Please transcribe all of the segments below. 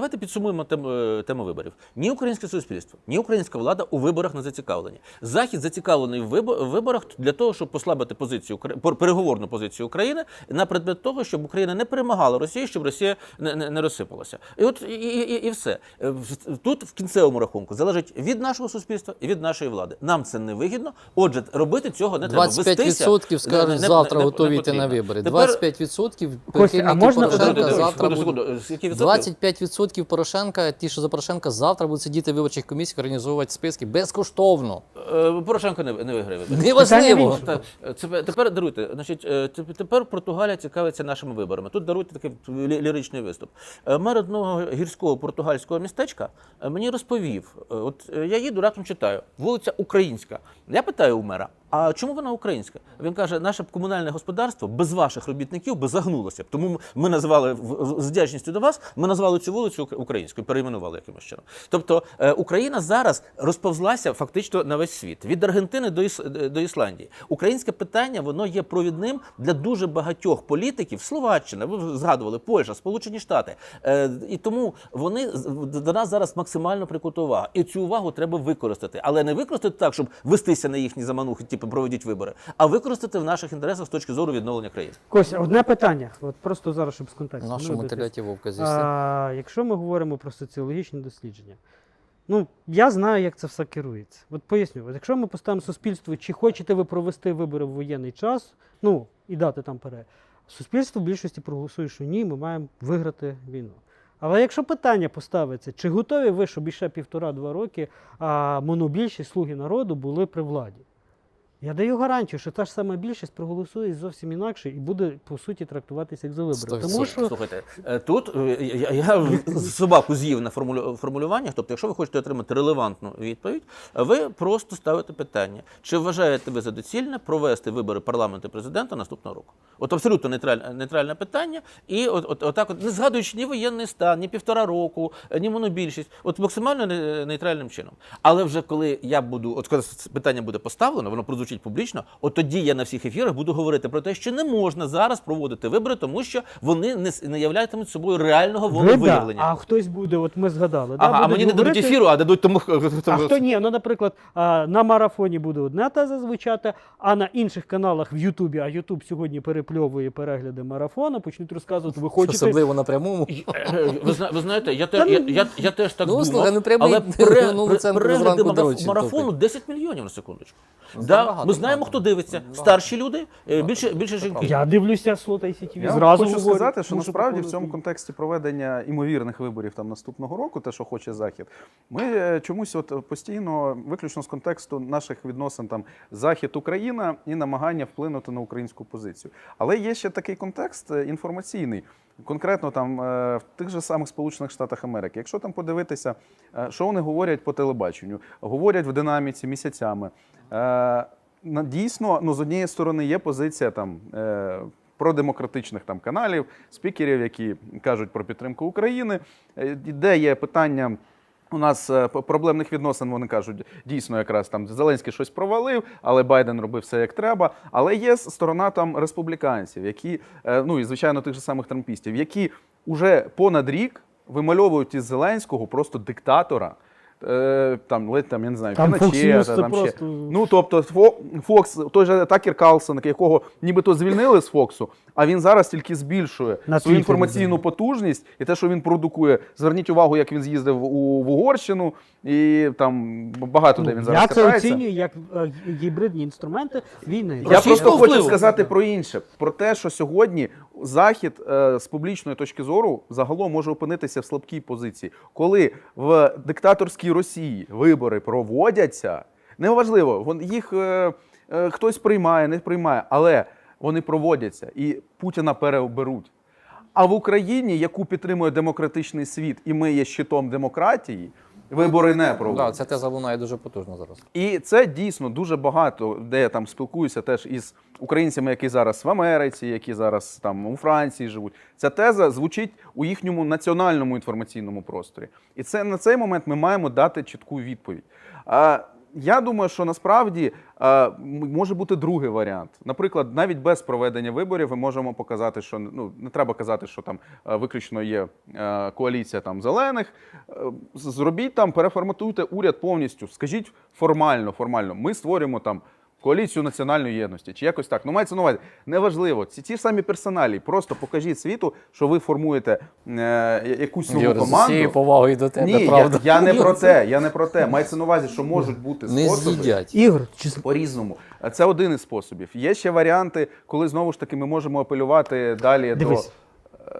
давайте підсумуємо тему, е, тему виборів. Ні українське суспільство, ні українська влада у виборах не зацікавлені. Захід зацікавлений в вибо- виборах для того, щоб послабити позицію переговорну позицію України на предмет того, щоб Україна не перемагала Росію, щоб Росія не, не, не розсипалася. І от і, і, і, і все Е, тут в кінцевому рахунку залежить від нашого суспільства і від нашої влади. Нам це не вигідно. Отже, робити цього не треба. 25% Вестися скажуть, не- не- завтра не- не готові йти на вибори. Тепер- 25% Костя, а прихильники можна- Порошенка завтра будуть. секунду, скільки відсотків? Порошенка, ті, що за Порошенка, завтра будуть сидіти в виборчих комісіях, організовувати списки безкоштовно. Е, Порошенко не, не виграє вибори. Неважливо. Так, це, тепер даруйте. Значить, е, теп- тепер Португалія цікавиться нашими виборами. Тут даруйте такий лі- ліричний виступ. Е, Мер одного гірського португальського містечка е, мені розповів: е, от е, я їду, раптом читаю, вулиця Українська. Я питаю у мера, а чому вона українська? Він каже, наше комунальне господарство без ваших робітників би загнулося б. Тому ми назвали з вдячністю до вас, ми назвали цю вулицю українською, перейменували якимось чином. Тобто е, Україна зараз розповзлася фактично на весь світ від Аргентини до Іс- до Ісландії. Українське питання воно є провідним для дуже багатьох політиків. Словаччина, ви згадували Польща, Сполучені Штати. Е, І тому вони до нас зараз максимально прикута увага. І цю увагу треба використати, але не використати так, щоб вестися на їхні заманухи, типу проведіть вибори, а використати в наших інтересах з точки зору відновлення країни. Костя, одне питання. От просто зараз, щоб з контексту. Нашу вибитись. мотиляті вовка. А, якщо ми говоримо про соціологічні дослідження, ну я знаю, як це все керується. От поясню, от якщо ми поставимо суспільству, чи хочете ви провести вибори в воєнний час, ну і дати там пере, суспільство в більшості проголосує, що ні, ми маємо виграти війну. Але якщо питання поставиться, чи готові ви, щоб іще півтора-два роки а, монобільшість слуги народу були при владі? Я даю гарантію, що та ж сама більшість проголосує зовсім інакше і буде по суті трактуватися як за вибори. Тому що Слухайте, е, тут е, я, я собаку з'їв на формулю- формулюваннях. Тобто, якщо ви хочете отримати релевантну відповідь, ви просто ставите питання: чи вважаєте ви за доцільне провести вибори парламенту і президента наступного року? От абсолютно нейтральне, нейтральне питання, і от, от, отак, от, не згадуючи ні воєнний стан, ні півтора року, ні монобільшість, от максимально нейтральним чином. Але вже коли я буду, от коли це питання буде поставлено, воно прозвучить публічно, от тоді я на всіх ефірах буду говорити про те, що не можна зараз проводити вибори, тому що вони не, не являтимуть собою реального ви волевиявлення. а хтось буде, от ми згадали. да, Ага, а будуть мені не дадуть говорити- ефіру, а дадуть тому, хто А хто ні? Ну, наприклад, на марафоні буде одна теза звучати, а на інших каналах в Ютубі, а Ютуб сьогодні перепльовує перегляди марафону, почнуть розказувати, ви хочете. Особливо на прямому. Е, Ви, ви знаєте, я, те, я, ну, я, я теж так ну, думав, слухай, ну, прямий але перегляди марафону 10 мільйонів на секундочку. Ну, Да, багато, ми знаємо, хто дивиться. Багато. Старші люди, е, більше, більше жінки. Я дивлюся Слота і сітіві. Я Зразу хочу говорю, сказати, що насправді в цьому контексті проведення імовірних виборів там наступного року, те, що хоче захід, ми е, чомусь от постійно, виключно з контексту наших відносин там Захід Україна і намагання вплинути на українську позицію. Але є ще такий контекст е, інформаційний. Конкретно там в тих же самих Сполучених Штатах Америки, якщо там подивитися, що вони говорять по телебаченню, говорять в динаміці місяцями. Дійсно, ну з однієї сторони є позиція там е, продемократичних там каналів, спікерів, які кажуть про підтримку України, е, де є питання. У нас е, проблемних відносин вони кажуть, дійсно, якраз там Зеленський щось провалив, але Байден робив все як треба. Але є сторона там республіканців, які, е, ну і звичайно, тих же самих трампістів, які вже понад рік вимальовують із Зеленського просто диктатора. Е, Там ледь там, я не знаю, Там News там ще. просто- Ну тобто, Фокс, той же Такер Карлсон, якого нібито звільнили з Фоксу, а він зараз тільки збільшує На свою інформаційну потужність і те, що він продукує. Зверніть увагу, як він з'їздив у в Угорщину, і там багато де він Ну, зараз я це катається. оцінюю як е, гібридні інструменти війни. Я Російського просто хочу впливу. сказати про інше: про те, що сьогодні Захід е, з публічної точки зору загалом може опинитися в слабкій позиції, коли в диктаторській Росії вибори проводяться. Неважливо, їх е, е, хтось приймає, не приймає, але вони проводяться і Путіна переоберуть. А в Україні, яку підтримує демократичний світ, і ми є щитом демократії, вибори не проводять. Да, ця теза лунає дуже потужно зараз. І це дійсно дуже багато, де я там спілкуюся теж із українцями, які зараз в Америці, які зараз там у Франції живуть. Ця теза звучить у їхньому національному інформаційному просторі. І це на цей момент ми маємо дати чітку відповідь. А я думаю, що насправді е, може бути другий варіант. Наприклад, навіть без проведення виборів ми можемо показати, що ну не треба казати, що там е, виключно є е, коаліція там зелених. Е, Зробіть там, переформатуйте уряд повністю. Скажіть формально, формально. Ми створюємо там. Коаліцію національної єдності чи якось так. Ну, мається на увазі. Неважливо. Ці ті ж самі персоналі. Просто покажіть світу, що ви формуєте е, якусь нову Юра, з команду. усією повагою до тебе, Ні, правда. я, я не про те. Я не про те. Мається на увазі, що можуть бути Не способи з'їдять. Ігор, чи по-різному. Це один із способів. Є ще варіанти, коли знову ж таки ми можемо апелювати далі Дивись,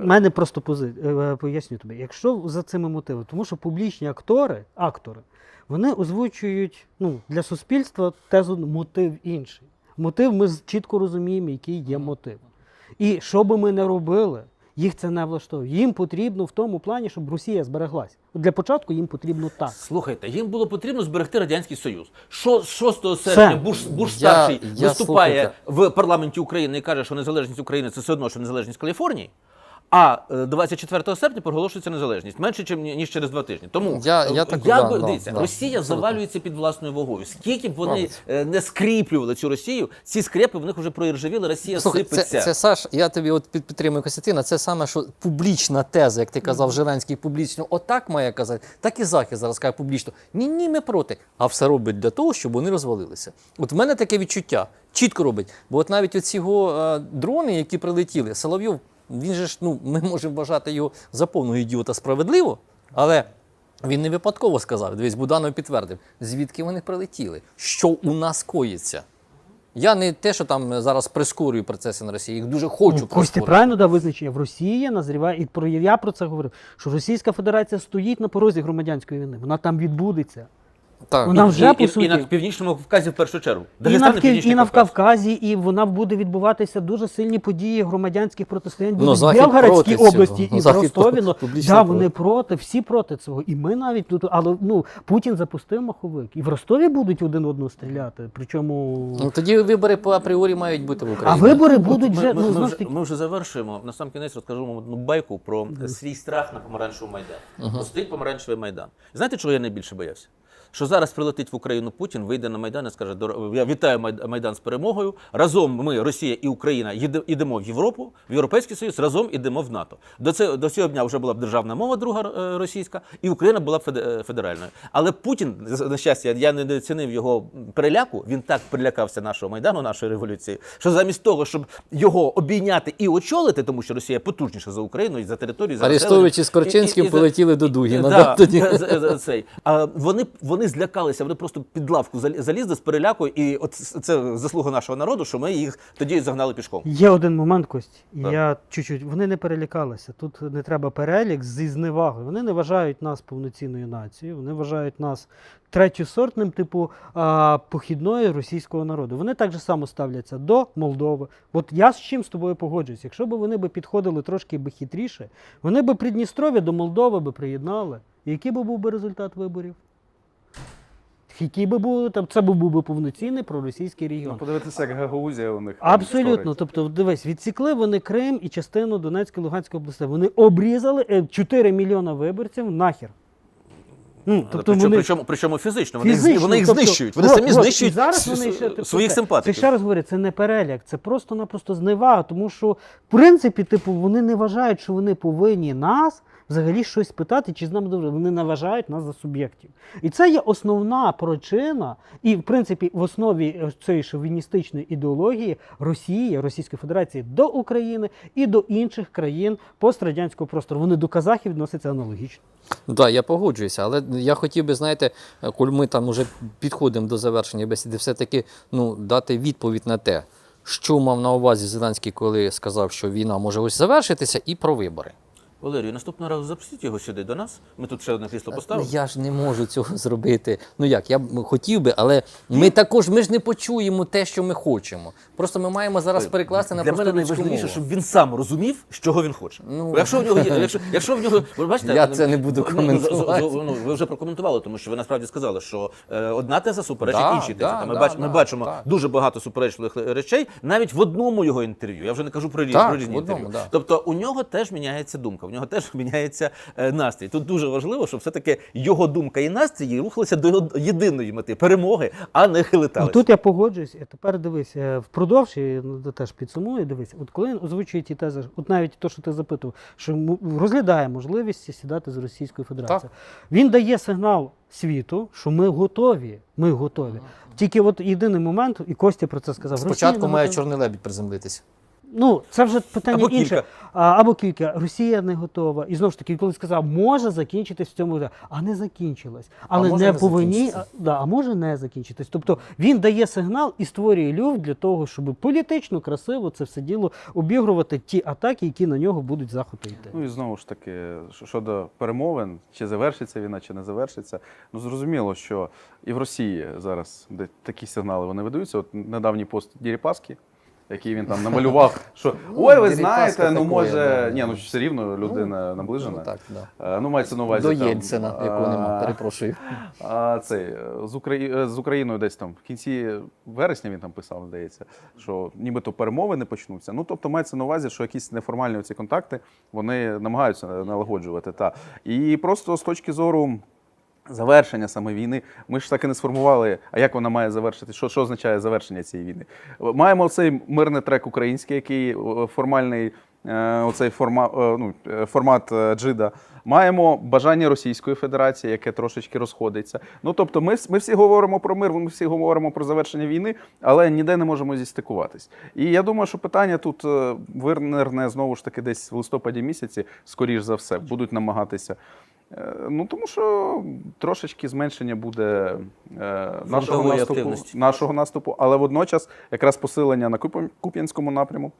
в мене просто пози... е, поясню тобі. Якщо за цими мотивами, тому що публічні актори, актори, вони озвучують ну, для суспільства тезу мотив інший. Мотив ми з- чітко розуміємо, який є мотив. І що би ми не робили, їх це не влаштовує. Їм потрібно в тому плані, щоб Росія збереглась. Для початку їм потрібно так. Слухайте, їм було потрібно зберегти радянський союз. Що 6 серпня Буш, Буш Я- старший я, виступає слухайте. в парламенті України і каже, що незалежність України це все одно, що незалежність Каліфорнії. А е, 24 серпня проголошується незалежність менше, ніж через два тижні. Тому Я- я е, так- як да, би да, дивіться, да, Росія абсолютно. завалюється під власною вагою. Скільки б вони Правда. е, не скріплювали цю Росію, ці скрепи в них вже проіржавіли, Росія Слухай, сипеться. це Саш, я тобі от під, підтримую Костянтина. Це саме, що публічна теза, як ти казав, Зеленський публічно отак має казати, так і Захід зараз каже публічно. Ні, ні, ми проти. А все робить для того, щоб вони розвалилися. От в мене таке відчуття. Чітко робить. Бо от навіть оці його е, дрони, які прилетіли, Соловйов, він же ж, ну, ми можемо вважати його за повного ідіота справедливо, але. Він не випадково сказав, дивись, Буданов підтвердив, звідки вони прилетіли, що у нас коїться. Я не те, що там зараз прискорюю процеси на Росії, їх дуже хочу Ну, Костя правильно дав визначення. В Росії назріває, і про я про це говорив, що Російська Федерація стоїть на порозі громадянської війни. Вона там відбудеться. Так. Вона вже і, по і, суті. і на північному Кавказі в першу чергу. І на, і і на Кавказі, і вона буде відбуватися дуже сильні події громадянських протистоянь. Ну, в Белгородській області цього. і в Захід Ростові. ну, Да, проти. вони проти, всі проти цього. І ми навіть тут, але ну Путін запустив маховик. І в Ростові будуть один одного стріляти. Причому Ну, тоді вибори по апріорі мають бути в Україні. а вибори будуть Ми, вже ми, ну ми, вже, таки. ми вже завершуємо. На сам кінець розкажу вам одну байку про свій страх на помаранчевий майдан. Бо Стоїть помаранчевий майдан. Знаєте, чого я найбільше боявся? Що зараз прилетить в Україну Путін, вийде на майдан і скаже: «Дор- я вітаю майдан з перемогою. Разом ми, Росія і Україна, йдемо в Європу, в Європейський Союз, разом ідемо в НАТО. До цього до цього дня вже була б державна мова, друга е, російська, і Україна була б е, федеральною. Але Путін, з- на щастя, я не недооцінив його переляку. Він так перелякався нашого майдану, нашої революції, що замість того, щоб його обійняти і очолити, тому що Росія потужніша за Україну і за територію, за Арестович населення, із Корчинським і- і- і полетіли до Дугіна. Да, да, тоді. з- з- з- цей. А вони, вони злякалися, вони просто під лавку зал- залізли з переляку, і от це заслуга нашого народу, що ми їх тоді загнали пішком. Є один момент, Кость, Так. я чуть-чуть. Вони не перелякалися. Тут не треба перелік зі зневагою. Вони не вважають нас повноцінною нацією, вони вважають нас третьосортним, типу а, похідною російського народу. Вони так же само ставляться до Молдови. От я з чим з тобою погоджуюсь. Якщо б вони би підходили трошки би хитріше, вони би Придністров'я до Молдови би приєднали. Який би був би результат виборів? Який би був там, це був би повноцінний проросійський регіон. Ну, подивитися, як Гагаузія у них. Абсолютно. Тобто, дивись, відсікли вони Крим і частину Донецької Луганської областей. Вони обрізали е, 4 мільйона виборців нахер. Ну, тобто причому, вони причому, причому фізично, вони, фізично, вони їх тобто, знищують. Вони от, самі от, знищують зараз вони ще, тобто, своїх симпатиків. Це ще раз говорю, це не переляк, це просто-напросто зневага, тому що, в принципі, типу, вони не вважають, що вони повинні нас взагалі щось питати, чи з нами добре. Вони не вважають нас за суб'єктів. І це є основна причина, і, в принципі, в основі цієї шовіністичної ідеології Росії, Російської Федерації до України і до інших країн пострадянського простору. Вони до казахів відносяться аналогічно. Так, я погоджуюся, але я хотів би, знаєте, коли ми там вже підходимо до завершення бесіди, все-таки ну, дати відповідь на те, що мав на увазі Зеленський, коли сказав, що війна може ось завершитися, і про вибори. Валерію, наступного разу запросіть його сюди до нас. Ми тут ще одне крісло поставимо. Я ж не можу цього зробити. Ну як, я б хотів би, але ми також ми ж не почуємо те, що ми хочемо. Просто ми маємо зараз перекласти на Для просту мене людську найважливіше, мову. щоб він сам розумів, з чого він хоче. Ну. Бо якщо в нього є, якщо, якщо в нього, ви бачите, Я це не буду ну, коментувати. з- з- Ну, ви вже прокоментували, тому що ви насправді сказали, що е, одна теза суперечить Да, іншій тезі. да, Та ми, да, бач, ми да, бачимо так. дуже багато суперечливих речей навіть в одному його інтерв'ю. Я вже не кажу про, рі- Так, про різні в одному, інтерв'ю. да. Тобто у нього теж міняється думка. В нього теж міняється е, настрій. Тут дуже важливо, щоб все-таки його думка і настрій рухалися до єдиної мети перемоги, а не Ну, тут я погоджуюсь, і тепер дивись, е, впродовж, і ну, теж підсумую, дивись, от коли він озвучує ті тези, от навіть те, що ти запитував, що розглядає можливість сідати з Російською Федерацією. Він дає сигнал світу, що ми готові. Ми готові. Тільки от єдиний момент, і Костя про це сказав. Спочатку має готова. чорний лебідь приземлитися. Ну, це вже питання Або інше. кілька. А, або кілька. Росія не готова. І знову ж таки, коли сказав, може закінчитись в цьому, а не закінчилось. Але може не не повинні, а, да, а може не закінчитись. Тобто він дає сигнал і створює люфт для того, щоб політично красиво це все діло обігрувати ті атаки, які на нього будуть з заходу йти. Ну і знову ж таки, щодо перемовин, чи завершиться війна, чи не завершиться. Ну зрозуміло, що і в Росії зараз де такі сигнали вони видаються. От недавній пост Діріпаски, який він там намалював, що Ну, ой, ви знаєте, ну може, ні, ну все рівно людина наближена. Ну, так, да. Е, Ну, мається на увазі. До там, Єльцина, якого нема, перепрошую. А цей е, з, Украї... е, з Україною десь там в кінці вересня він там писав, здається, що нібито перемовини почнуться. Ну тобто мається на увазі, що якісь неформальні ці контакти вони намагаються налагоджувати. Та. І просто з точки зору. Завершення саме війни. Ми ж так і не сформували, а як вона має завершити? Що, що означає завершення цієї війни? Маємо цей мирний трек український, який е, формальний е, оцей е, ну, формат е, джида. Маємо бажання Російської Федерації, яке трошечки розходиться. Ну тобто, ми, ми всі говоримо про мир, ми всі говоримо про завершення війни, але ніде не можемо зістикуватись. І я думаю, що питання тут е, вирнерне знову ж таки десь в листопаді місяці, скоріш за все, будуть намагатися. Е, Ну тому що трошечки зменшення буде е, нашого наступу, нашого наступу, але водночас якраз посилення на Куп'ян- Куп'янському напряму,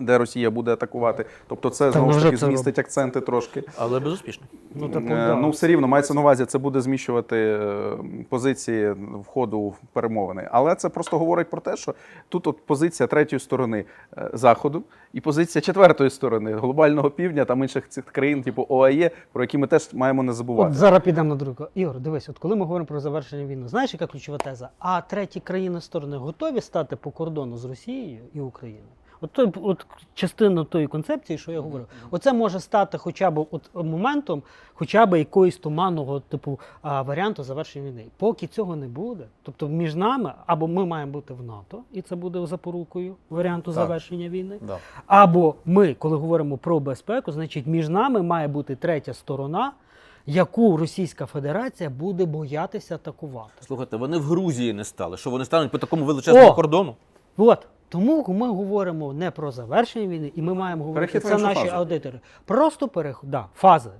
де Росія буде атакувати. Тобто, це знову ж таки це змістить акценти трошки. Але безуспішно. Ну, так, Е, да. Ну, все рівно мається на увазі, це буде зміщувати е, позиції входу в перемовини. Але це просто говорить про те, що тут от позиція третьої сторони е, заходу і позиція четвертої сторони глобального півдня там інших цих країн, типу ОАЄ, про які ми теж маємо не забувати. От зараз підемо на другу. Ігор, дивись, от коли ми говоримо про завершення війни, знаєш, яка ключова теза? А треті країни сторони готові стати по кордону з Росією і Україною? От, той, от частина тої концепції, що я говорив, оце може стати хоча б от моментом, хоча б якоїсь туманного типу а, варіанту завершення війни. Поки цього не буде, тобто між нами або ми маємо бути в НАТО, і це буде запорукою варіанту Так. завершення війни. Да. Або ми, коли говоримо про безпеку, значить між нами має бути третя сторона, яку Російська Федерація буде боятися атакувати. Слухайте, вони в Грузії не стали. Що вони стануть по такому величезному О! кордону? От тому ми говоримо не про завершення війни, і ми маємо говорити Перехід це наші фазу. аудитори. Просто переход, да, фази.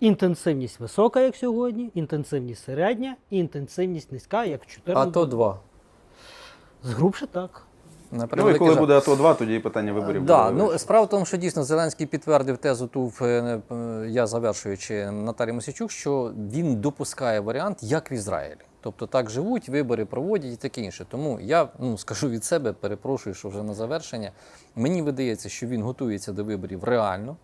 Інтенсивність висока, як сьогодні, інтенсивність середня, і інтенсивність низька, як в 14. А то два. Згрубше так. На Ну і коли жаль. буде АТО 2 тоді і питання виборів. Да, буде ну справа в тому, що дійсно Зеленський підтвердив тезу ту, в, е, е, я завершуючи Наталі Мосічук, що він допускає варіант, як в Ізраїлі. Тобто так живуть, вибори проводять і таке інше. Тому я ну, скажу від себе, перепрошую, що вже на завершення. Мені видається, що він готується до виборів реально,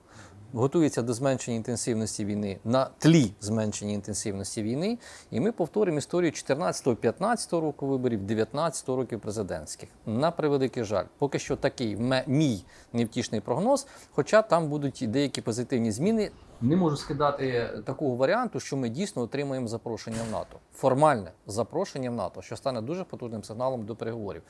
готується до зменшення інтенсивності війни на тлі зменшення інтенсивності війни. І ми повторимо історію 14-15 року виборів, 19 років президентських. На превеликий жаль, поки що такий мій невтішний прогноз, хоча там будуть деякі позитивні зміни. Не можу скидати такого варіанту, що ми дійсно отримаємо запрошення в НАТО. Формальне запрошення в НАТО, що стане дуже потужним сигналом до переговорів.